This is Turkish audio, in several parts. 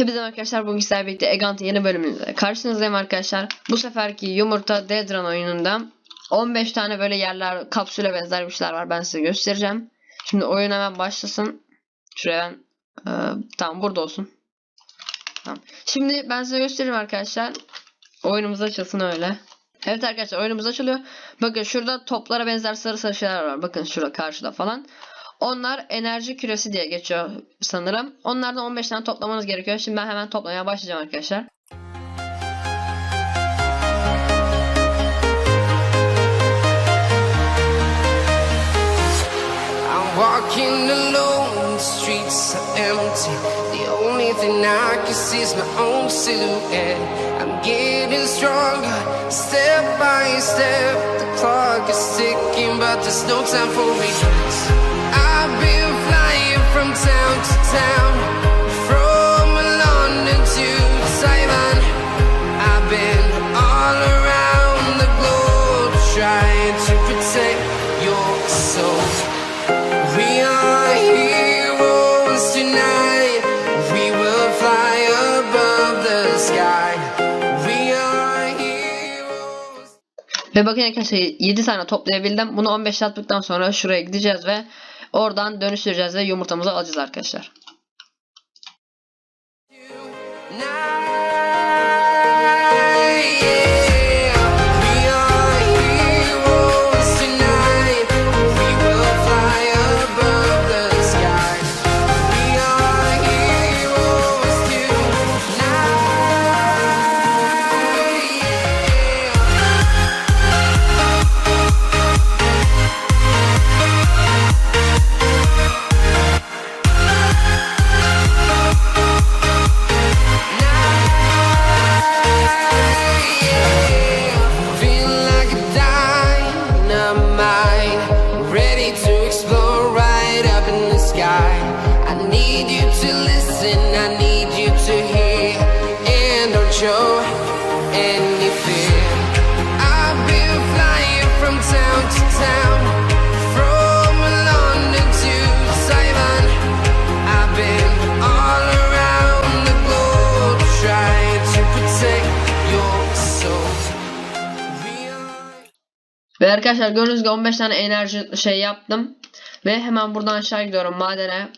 Hepinize arkadaşlar bugün sizlerle birlikte Egant'ın yeni bölümünde karşınızdayım arkadaşlar. Bu seferki yumurta Deadrun oyununda 15 tane böyle yerler kapsüle benzer bir şeyler var. Ben size göstereceğim. Şimdi oyun hemen başlasın. Şuraya ben e, tamam burada olsun. Tamam. Şimdi ben size göstereyim arkadaşlar. Oyunumuz açılsın öyle. Evet arkadaşlar oyunumuz açılıyor. Bakın şurada toplara benzer sarı sarı şeyler var. Bakın şurada karşıda falan. Onlar enerji küresi diye geçiyor sanırım. Onlardan 15 tane toplamanız gerekiyor. Şimdi ben hemen toplamaya başlayacağım arkadaşlar. Walking alone, the streets are empty. The only thing I can see is my own silhouette. I'm getting stronger, step by step. The clock is ticking, but there's no time for regrets. Ve bakın arkadaşlar 7 tane toplayabildim. Bunu 15 attıktan sonra şuraya gideceğiz ve oradan dönüştüreceğiz ve yumurtamızı alacağız arkadaşlar. Show any fear. I've been flying from town to town, Ve arkadaşlar gördüğünüz gibi 15 tane enerji şey yaptım. Ve hemen buradan aşağı gidiyorum madene.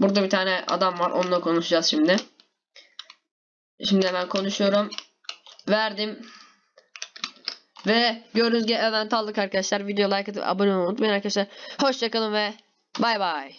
Burada bir tane adam var. Onunla konuşacağız şimdi. Şimdi hemen konuşuyorum. Verdim. Ve gibi event aldık arkadaşlar. Video like atıp abone olmayı unutmayın arkadaşlar. Hoşçakalın ve bay bay.